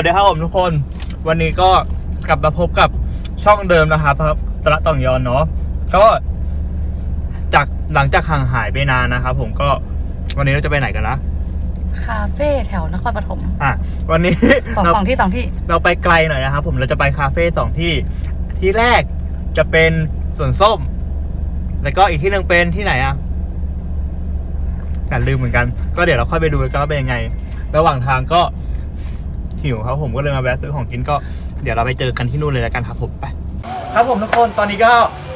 วัสดีครับผมทุกคน วันนี้ก็กลับมาพบกับช่องเดิมนะครับครับตระต่องยอนเนาะก็จากหลังจากห่างหายไปนานนะครับผมก็วันนี้เราจะไปไหนกันนะคาเฟ่แถวนครปฐมอะวันนี้สองเราสองที่สองที่เราไปไกลหน่อยนะครับผมเราจะไปคาเฟ่สองที่ ที่แรกจะเป็นสวนส้ม แล้วก็อีกที่หนึ่งเป็นที่ไหนอะกันลืมเหมือนกัน ก็เดี๋ยวเราค่อยไปดูกันว่าเป็นยังไง ระหว่างทางก็ หิวครับผมก็เลยมาแวะซื้อของกินก็เดี๋ยวเราไปเจอกันที่นู่นเลยแล้วกันครับผมไป ครับผมทุกคนตอนนี้ก็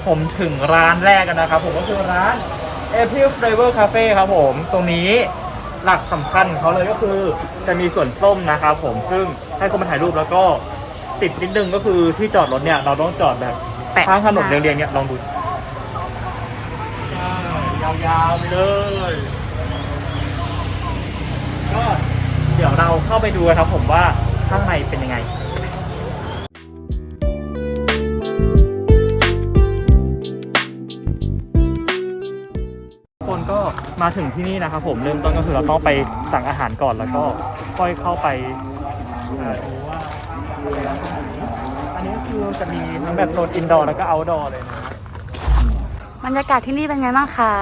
ผมถึงร้านแรกกันนะครับผมก็คือร้าน April Flavor Cafe ครับผมตรงนี้หลักสำคัญของเขาเลยก็คือจะมีส่วนส้มนะครับผมซึ่งให้คนมาถ่ายรูปแล้วก็ติดนิดนึงก็คือที่จอดรถเนี่ยเราต้องจอดแบบแปะ ข้างถนนเรียงๆเนี่ยลองดูใช่ยาวๆไปเลย ก็ เดี๋ยวเราเข้าไปดูครับผมว่าข้างในเป็นยังไงคนก็มาถึงที่นี่นะครับผมเริ่มต้นก็คือเราต้องไปสั่งอาหารก่อนแล้วก็ค่อยเข้าไปอันนี้คือจะมีทั้งแบบโซนอินดอร์แล้วก็เอาท์ดอร์เลยนะบรรยากาศที่นี่เป็นไงบ้างคะ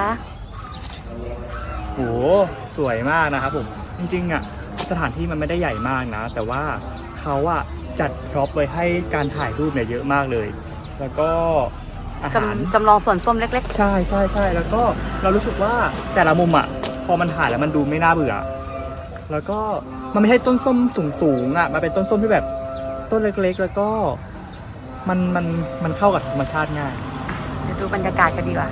โห สวยมากนะครับผม จริงๆอะ ถานที่มันไม่ได้ใหญ่มากนะ แต่ว่าเขาอะจัดพร็อพไว้ให้การถ่ายรูปเนี่ยเยอะมากเลย แล้วก็อาหาร จำจำลองสวนส้มเล็ก ใช่ใช่ใช่แล้วก็เรารู้สึกว่าแต่ละมุมอะ พอมันถ่ายแล้วมันดูไม่น่าเบื่อ แล้วก็มันไม่ใช่ต้นส้มสูงสูงๆอะมันเป็นต้นส้มที่แบบต้นเล็กๆ แล้วก็มันมันมันเข้ากับธรรมชาติง่าย ๆ เดี๋ยวดูบรรยากาศกันดีกว่า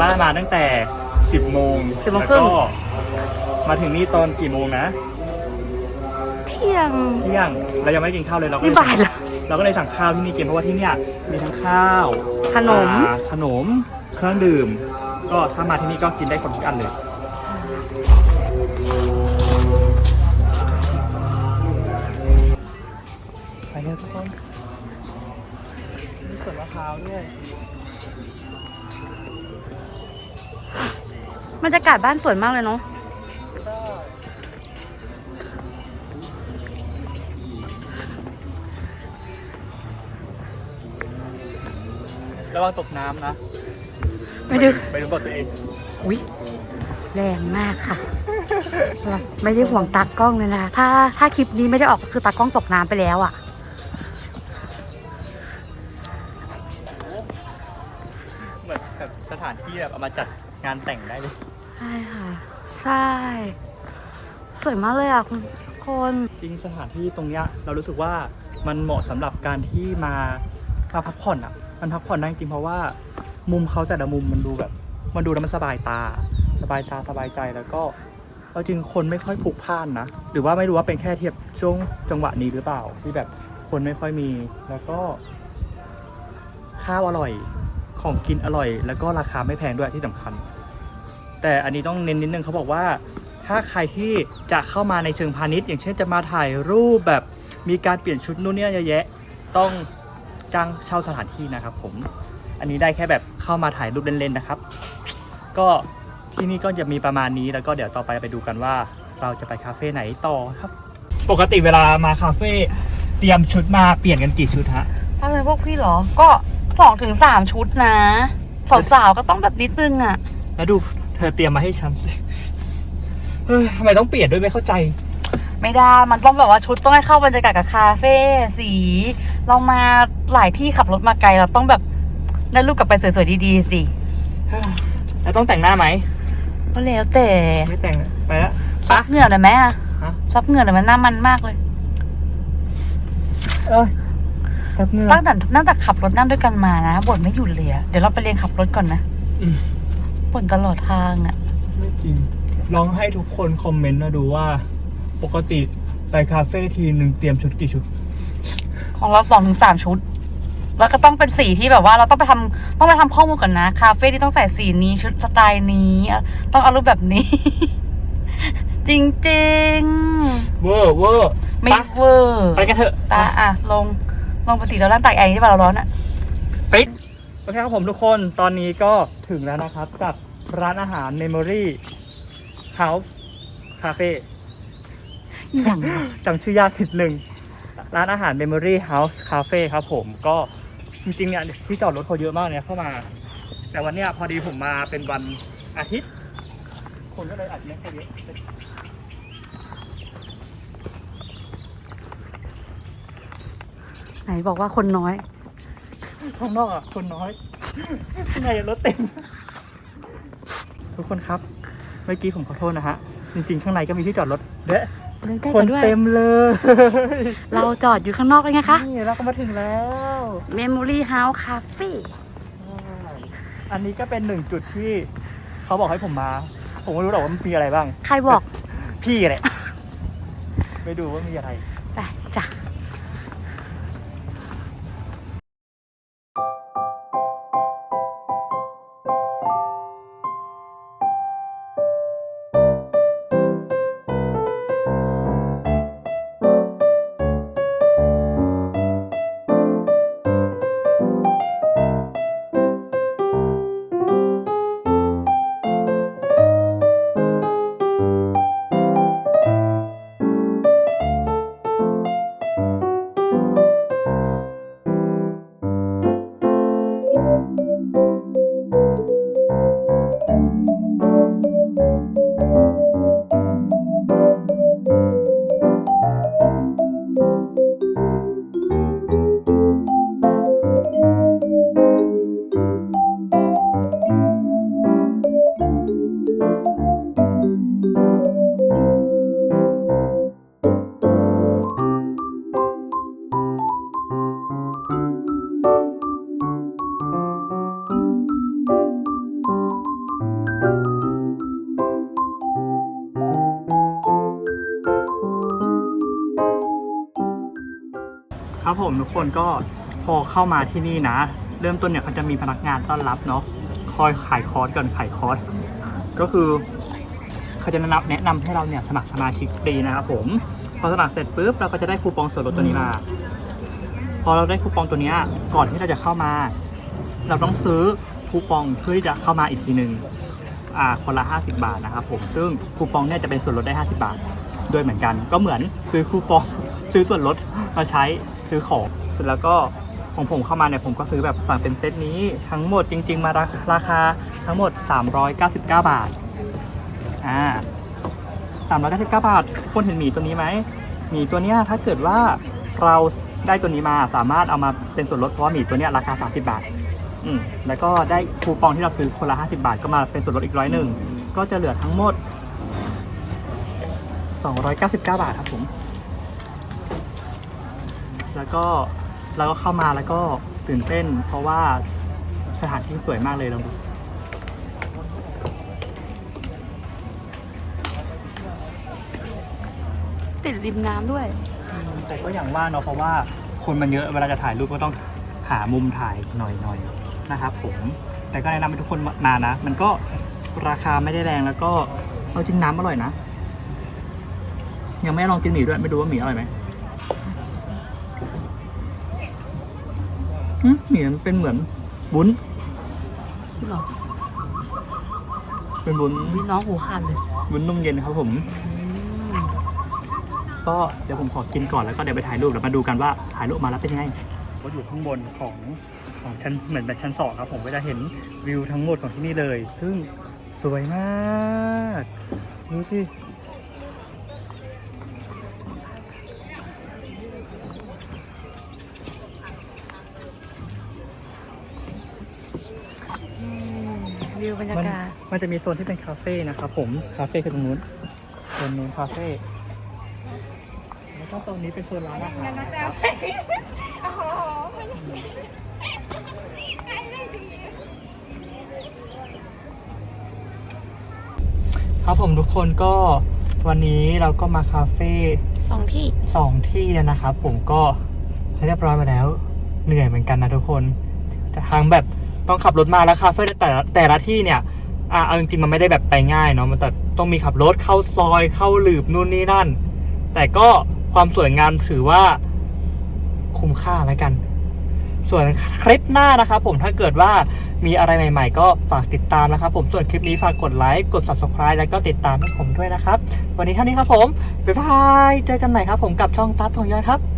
บ้านมาตั้งแต่ 10โมง10โมงแล้วครึ่ง ก็มาถึงนี่ตอนกี่โมงนะเที่ยง เที่ยงเรายังไม่ได้กินข้าวเลยเราก็นี่เลยบ่ายละ เราก็เลยสั่งข้าวที่นี่กินเพราะว่าที่เนี่ยมีทั้งข้าวขนมอ่าขนม เครื่องดื่ม ก็ถ้ามาที่นี่ก็กินได้คนทุกอันเลย ไปเร็วทุกคนมีสวนมะพร้าวด้วย บรรยากาศบ้านสวยมากเลยเนาะระวังตกน้ำนะ ไปดู ไปดูบทตัวเอง อุ้ยแรงมากค่ะเราไม่ได้ห่วงตากล้องเลยนะคะถ้าถ้าคลิปนี้ไม่ได้ออกก็คือตากล้องตกน้ำไปแล้วอะ เหมือนแบบสถานที่แบบเอามาจัด งานแต่งได้เลยใช่ค่ะ ใช่ สวยมากเลยอะคุณคนจริงสถานที่ตรงเนี้ยเรารู้สึกว่ามันเหมาะสำหรับการที่มามาพักผ่อนอะ มันพักผ่อนได้จริงเพราะว่า มุมเขาแต่ละมุมมันดูแบบ มันดูแล้วมันสบายตา สบายตาสบายใจแล้วก็เอาจริงคนไม่ค่อยพลุกพล่านนะ หรือว่าไม่รู้ว่าเป็นแค่เทียบช่วงจังหวะนี้หรือเปล่า ที่แบบคนไม่ค่อยมีแล้วก็ ข้าวอร่อยของกินอร่อย แล้วก็ราคาไม่แพงด้วยที่สำคัญ แต่อันนี้ต้องเน้นนิดนึงเขาบอกว่า ถ้าใครที่จะเข้ามาในเชิงพาณิชย์อย่างเช่นจะมาถ่ายรูปแบบมีการเปลี่ยนชุดนู่นเนี่ยเยอะแยะต้องจ้างเช่าสถานที่นะครับ ผม อันนี้ได้แค่แบบเข้ามาถ่ายรูปเล่นๆนะครับ ก็ที่นี่ก็จะมีประมาณนี้แล้วก็เดี๋ยวต่อไปไปดูกันว่า เราจะไปคาเฟ่ไหนต่อครับ ปกติเวลามาคาเฟ่เตรียมชุดมาเปลี่ยนกันกี่ชุดฮะถ้าเป็นพวกพี่เหรอ ก็สองถึงสามชุดนะ สาวๆก็ต้องแบบนิดนึงอะแล้วดู เธอเตรียมมาให้ฉันสิเฮ้ยทำไมต้องเปลี่ยนด้วยไม่เข้าใจ ไม่ได้ มันต้องแบบว่าชุดต้องให้เข้าบรรยากาศกับคาเฟ่สี เรามาหลายที่ขับรถมาไกลเราต้องแบบได้รูปกลับไปสวยๆดีๆสิแล้วต้องแต่งหน้าไหม ก็แล้วแต่ไม่แต่งไปแล้วซับเหงื่อหน่อยไหมอะฮะ ซับเหงื่อหน่อยมันหน้ามันมากเลย เอ้ยแป๊บนึงตั้งแต่ตั้งแต่ขับรถนั่งด้วยกันมานะบ่นไม่หยุดเลยอะเดี๋ยวเราไปเรียนขับรถก่อนนะ อืม บ่นตลอดทางอะไม่จริงลองให้ทุกคนคอมเมนต์มาดูว่า ปกติไปคาเฟ่ทีหนึ่งเตรียมชุดกี่ชุด ของเราสองถึงสามชุด แล้วก็ต้องเป็นสีที่แบบว่าเราต้องไปทำต้องไปทำข้อมูลก่อนนะ คาเฟ่ที่ต้องใส่สีนี้ชุดสไตล์นี้อะต้องเอารูปแบบนี้ จริงเวอร์เวอร์ๆ ไม่เวอร์ไปกันเถอะ ตาอะลงลงภาษีเราด้านปากแอร์ที่บ้านเราร้อนอะปิด โอเคครับผมทุกคนตอนนี้ก็ถึงแล้วนะครับกับร้านอาหาร Memory House Cafe อย่างจำชื่อยากนิดหนึ่งร้านอาหาร Memory House Cafe ครับผมก็จริงๆเนี่ยที่จอดรถเขาเยอะมากเนี่ยเข้ามา แต่วันเนี้ยพอดีผมมาเป็นวันอาทิตย์ คนก็เลยอาจจะไม่ค่อยเยอะไหนบอกว่าคนน้อย ข้างนอกอะคนน้อยข้างในรถเต็ม ทุกคนครับ เมื่อกี้ผมขอโทษนะฮะ จริงๆ ข้างในก็มีที่จอดรถเด้เดินใกล้คกันนด้วย เต็มเลยเราจอดอยู่ข้างนอกเลยไงคะนี่เราก็มาถึงแล้ว Memory House Cafe อันนี้ก็เป็นหนึ่งจุดที่เขาบอกให้ผมมา ผมไม่รู้หรอกว่ามันมีอะไรบ้าง ใครบอกพี่แหละไปดูว่ามีอะไร ไปจ้ะ ครับผมทุกคนก็พอเข้ามาที่นี่นะ เริ่มต้นเนี่ยเขาจะมีพนักงานต้อนรับเนาะคอยขายคอร์สก่อนขายคอร์สก็คือเขาจะแนะนำแนะนำให้เราเนี่ยสมัครสมาชิกฟรีนะครับผมพอสมัครเสร็จปุ๊บเราก็จะได้คูปองส่วนลดตัวนี้มา พอเราได้คูปองตัวนี้ก่อนที่เราจะเข้ามา เราต้องซื้อคูปองเพื่อที่จะเข้ามาอีกทีหนึ่งอ่าคนละ 50 บาทนะครับผมซึ่งคูปองเนี่ยจะเป็นส่วนลดได้ 50 บาทด้วยเหมือนกัน ก็เหมือนซื้อคูปองซื้อส่วนลดมาใช้ ซื้อของเสร็จแล้วก็ของผมเข้ามาเนี่ยผมก็ซื้อแบบสั่งเป็นเซตนี้ทั้งหมดจริง ๆ มาราคาราคาทั้งหมด 399 บาทอ่า399 บาททุกคนเห็นหมีตัวนี้ไหมหมีตัวเนี้ยถ้าเกิดว่าเราได้ตัวนี้มาสามารถเอามาเป็นส่วนลดเพราะว่าหมีตัวเนี้ยราคา 30 บาทอืมแล้วก็ได้คูปองที่เราซื้อคนละ 50 บาท ก็มาเป็นส่วนลดอีกร้อยหนึ่งก็จะเหลือทั้งหมด 299 บาทครับผม แล้วก็เราก็เข้ามาแล้วก็ตื่นเต้น เพราะว่าสถานที่สวยมากเลยลองดูติดริมน้ำด้วย แต่ก็อย่างว่าเนาะเพราะว่าคนมันเยอะเวลาจะถ่ายรูปก็ต้องหามุมถ่ายหน่อยๆนะครับผมแต่ก็แนะนำให้ทุกคนมานะ มันก็ราคาไม่ได้แรงแล้วก็เอาจริงน้ำอร่อยนะ ยังไม่ลองกินหมี่ด้วยไม่รู้ว่าหมี่อร่อยไหม หึหมี่มันเป็นเหมือนบุ้นจริงเหรอเป็นบุ้นวิน้องหูขาดเลยวุ้นนุ่มเย็นครับผม ก็เดี๋ยวผมขอกินก่อนแล้วก็เดี๋ยวไปถ่ายรูปเดี๋ยวมาดูกันว่าถ่ายรูปมาแล้วเป็นยังไงก็อยู่ข้างบนของของชั้นเหมือนแบบชั้นสองครับผมก็จะเห็นวิวทั้งหมดของที่นี่เลย ซึ่งสวยมากดูสิ วิวบรรยามันกาศ มันจะมีโซนที่เป็นคาเฟ่นะครับผม คาเฟ่คือตรงนู้นโซนนู้นคาเฟ่แล้วก็โซนนี้เป็นโซนร้านอาหารนะครับครับผมทุกคนก็วันนี้เราก็มาคาเฟ่สองที่สองที่แล้วนะครับผมก็เรียบร้อยมาแล้ว เหนื่อยเหมือนกันนะทุกคนจะทางแบบ ต้องขับรถมาแล้วคาเฟ่แต่แต่ละที่เนี่ยอะเอาจริงๆมันไม่ได้แบบไปง่ายเนาะมันแต่ต้องมีขับรถเข้าซอยเข้าหลืบนู่นนี่นั่น แต่ก็ความสวยงามถือว่าคุ้มค่าแล้วกัน ส่วนคลิปหน้านะครับผมถ้าเกิดว่ามีอะไรใหม่ๆ ก็ฝากติดตามนะครับ ผมส่วนคลิปนี้ฝากกดไลค์กด subscribe แล้วก็ติดตามให้ผมด้วยนะครับ วันนี้เท่านี้ครับผม บ๊ายบาย เจอกันใหม่ครับผมกับช่องตัดทองยอนครับ